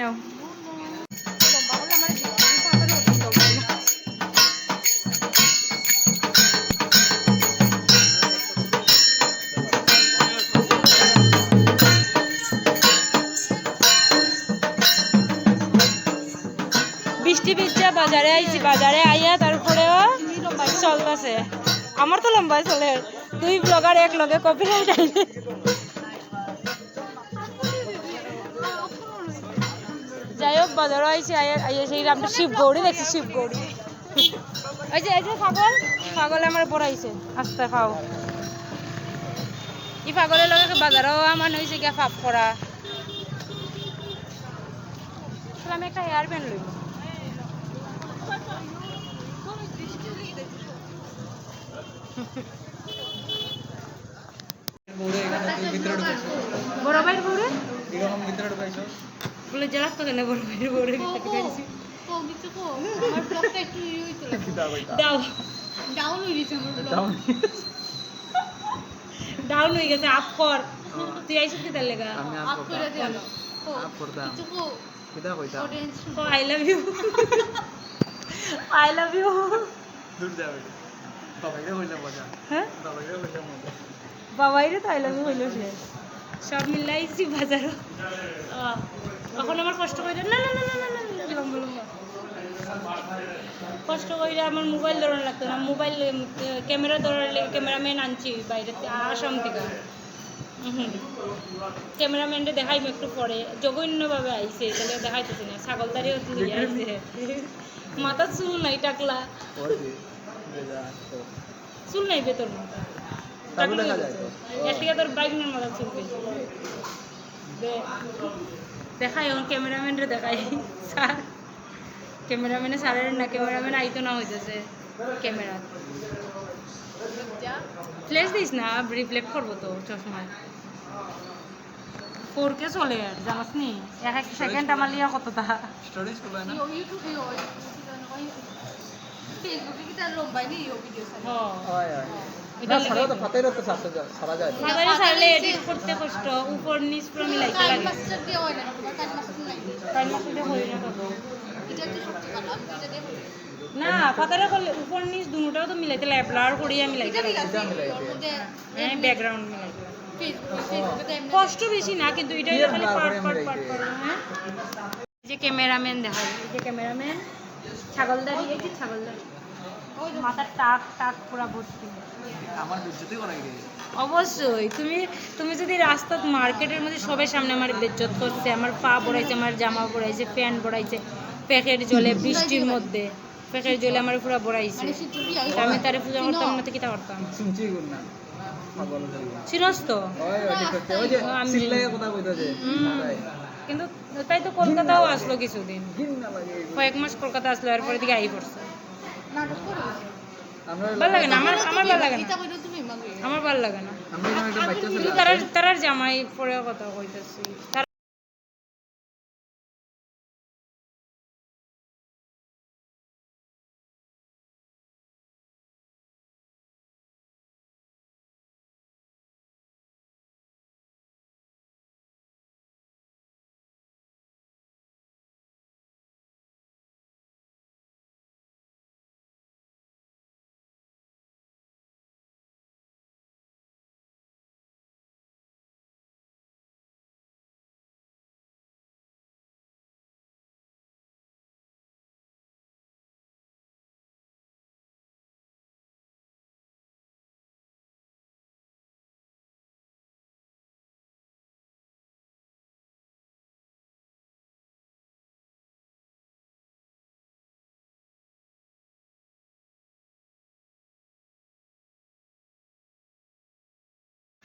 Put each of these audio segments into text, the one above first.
নাও বৃষ্টি ভিজছে বাজারে আইছি, বাজারে আইয়া তারপরেও চলতেছে। আমার তো লম্বা চলে। দুই ব্লগার এক লগে কপিরাইট আইলে। আইয়া আইয়া সেই আমরা শিব গৌরী দেখছি শিব গৌরী। এই যে এই যে পাগল পাগল আমার পড়াইছে আস্তে খাও। ই পাগলের লগে বাজারও আমার হয়েছে গিয়া ফাপ করা। আমি একটা হেয়ার ব্যান্ড লইব। বড় ভাইয়ের বউরে এরকম ভিতরে ঢুকেছো বলে জেলাস তো কেন বড় ভাইয়ের ভিতরে ঢুকাইছি। দাও ডাউন হয়ে গেছে আপ কর। তুই আইসিস কি তার লেগা আমি আপ আপ করতাম কিতা কইতাম ও I love you I love you দূর যাবে বাবাইরে হইলে মজা। হ্যাঁ? বাবাইরে হইলে মজা। বাবাইরে তো আই লাভ ইউ হইল সে সব মিলাইছি বাজারও। এখন আমার কষ্ট করে না না না না না লম্বা লম্বা। কষ্ট করে আমার মোবাইল ধরানো লাগতো না। মোবাইল ক্যামেরা ধরার লেগে ক্যামেরাম্যান আনছি বাইরে আসাম থেকে। ক্যামেরাম্যানটা দেখাইম একটু পরে। জঘন্যভাবে আইছে তাহলে দেখাইতেছে না। ছাগলদারিও তুলি আইছে। মাথা চুল নাই টাকলা। চুল নাই বেতর মাথা। থেকে তোর বাইকের মাথা চুল দেখাই এখন ক্যামেরাম্যানরে দেখাই স্যার ক্যামেরাম্যানে স্যারের না ক্যামেরাম্যান আইতো না হইতেছে ক্যামেরা ফ্ল্যাশ দিস না রিফ্লেক্ট করব তো চশমায় ফোর কে চলে আর জানাস নি এক এক সেকেন্ড আমার লিয়া কত তা স্টোরিজ খুলে না হয় হয় না সারা তো ফাতের তো সারা সারা যায় তো। সারলে এডিট করতে কষ্ট উপর নিচ পুরো মিলাইতে লাগে। টাইম মাসে হই না তো না ফাতারে করলে উপর নিচ দুটোটাও তো মিলাইতে লাগে ব্লার করিয়া মিলাইতে লাগে। এটা মিলাই হ্যাঁ। ব্যাকগ্রাউন্ড মিলাইতে কষ্ট বেশি না কিন্তু এটা খালি? পার্ট করে হ্যাঁ। যে ক্যামেরাম্যান দেখাই এই যে ক্যামেরাম্যান ছাগলদারি এই যে ছাগলদারি। মাথার টাক টাক পুরা ভর্তি। আমার করাই দিয়ে অবশ্যই তুমি তুমি যদি রাস্তাত মার্কেটের মধ্যে সবাই সামনে আমার বেজ্জত করছে আমার পা বড়াইছে আমার জামা বড়াইছে প্যান্ট বড়াইছে প্যাকেট জলে বৃষ্টির মধ্যে প্যাকেট জলে আমার পুরো বড়াইছে আমি তারে পূজা করতাম না তো কিতা করতাম। চিনস তো ওই ওই দেখতে ওই যে আমি- সিল্লাইয়ে কথা কইতো যে হুম। কিন্তু তাই তো কলকাতাও আসলো কিছুদিন। কয়েক মাস কলকাতা আসলো এরপরে দিকে আই পড়ছে। ভালো লাগে না আমার আমার ভালো লাগে না। আমার ভালো লাগে না। তারার তারার জামাই পরে কথা কইতাছি।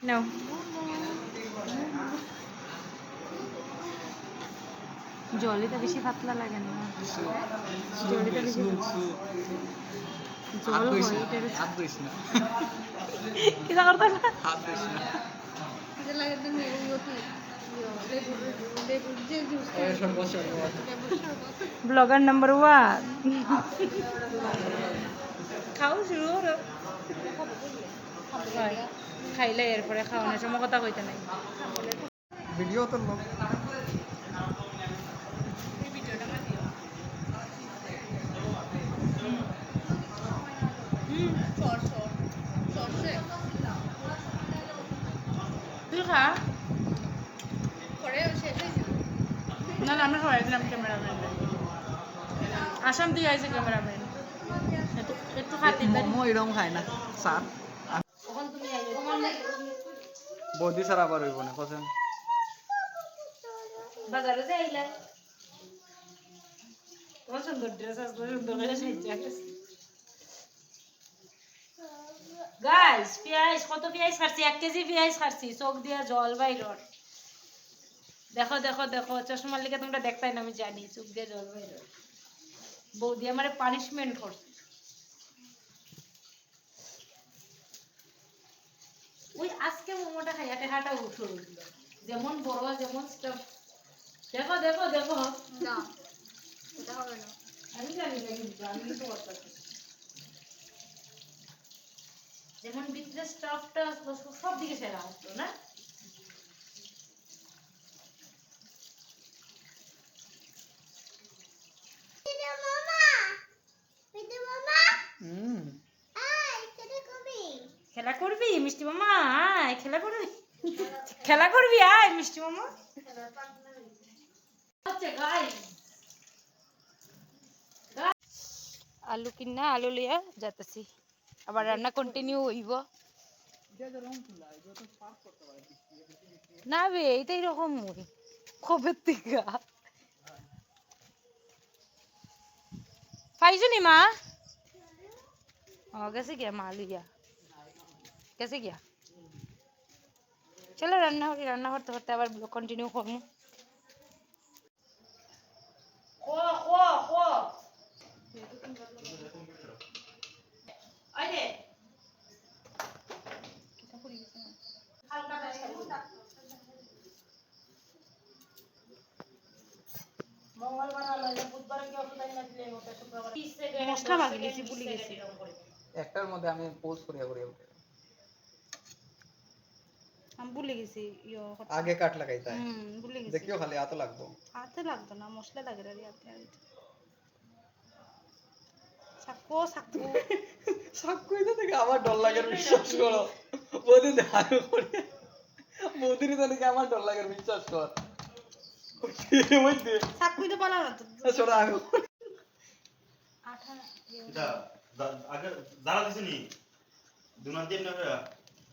নাও জলিটা বেশি পাতলা লাগে না? জলিটা বেশি জল হয় না, না। করতে হাত না। Blogger number one. খাও শুরু হয় খাইলে এরপরে খাওয়ানোর সময় কথা কইতে নাই। ভিডিও তো তুই খা। না না আমরা দিলাম ক্যামেরাম্যান। আসাম দিয়ে আইছে ক্যামেরাম্যান। একটু খাতে খায় না স্যার। বৌদি স্যার আবার হইব না, কসেন। বাজারে তোমার সুন্দর ড্রেস আসলো সুন্দর করে গাইস পেঁয়াজ, কত পেঁয়াজ খাচ্ছি এক কেজি পেঁয়াজ খাচ্ছি চোখ দিয়া জল বাইরর। দেখো দেখো দেখো, চশমার লিগে তোমরা দেখতাই না, আমি জানি, চোখ দিয়ে জল বাইরর। বৌদি আমার পানিশমেন্ট করছে। ওই আজকে মোমোটা খাইয়া টেহাটা উঠো যেমন বড় যেমন স্টাফ। দেখো দেখো দেখো। আমি জানি না কিন্তু আমি কিন্তু যেমন ভিতরে স্টাফটা সব দিকে সেরা আসলো না হুম খেলা করবি মিষ্টি মামা আয় খেলা করবি? খেলা করবি আয় মিষ্টি মামা। আলু কিনা আলু লিয়া যাতেছি আবার রান্না কন্টিনিউ হইব। না বে এইটাই রকম কবের থেকে পাইছো নি মা? গেছে গিয়া মা লইয়া গেছে গিয়া চলো রান্না করি রান্না করতে করতে আবার কন্টিনিউ করব মশলা মাগি ভুলে গেছি একটার মধ্যে আমি পোস্ট করিয়া করিয়া উঠে আমি ভুলে গেছি ইয়ো আগে কাট লাগাই তাই হুম ভুলে গেছি। দেখিও খালি এত লাগবো। হাতে লাগতো না মশলা লাগে রে হাতে সাকো সাকো সব কইতে থেকে আমার ডর লাগে বিশ্বাস করো। বৌদি ধারু করে। বৌদির তো দেখে আমার ডর লাগে বিশ্বাস কর। ওই তো পালা না তো ছোড়া আমি আঠা এটা আগে জানা দিছে নি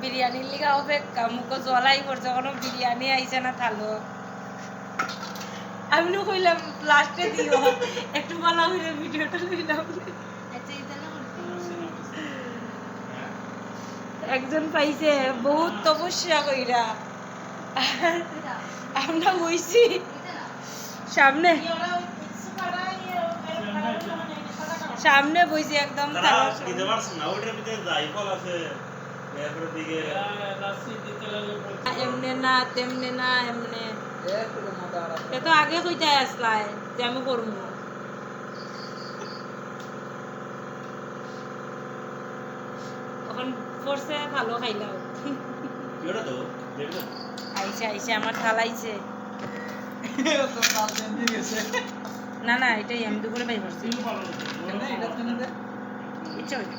বিরিয়ানির লিগা অপেক্ষা মুখো জ্বলাই করছে, কোনো বিরিয়ানি আইছে না থালো। আমি কইলাম লাস্টে দিও। একটু হইলে, ভিডিওটা লইলাম। একজন পাইছে, বহুত তপস্যা কইরা। আমরা বইছি, সামনে সামনে বইছি একদম তারা থালোর দিতে সামনে। পারছে না ওইটার ভিতরে জাইফল আছে এরপরে একদম এমনে না তেমনে না এমনে। সে তো আগে কইতে আসলাই যে আমি করব। তখন পড়ছে ভালো দেখো আইসে আইসে আমার থালাইছে না না এটাই আমি দুপুরে বাই করছি। ইচ্ছা হইল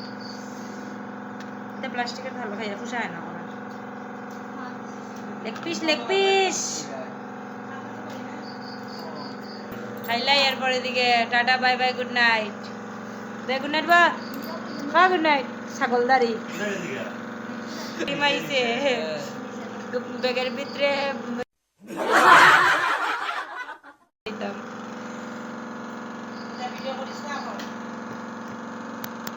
এটা প্লাস্টিকের ভালো খাইয়া ফুসায় না আমার লেগ পিস লেগ পিস খাইলাই এরপরে দিকে টাটা বাই বাই গুড নাইট দে গুড নাইট বা হ্যাঁ গুড নাইট ছাগলদারি। দিকে ডিম আইছে ব্যাগের ভিতরে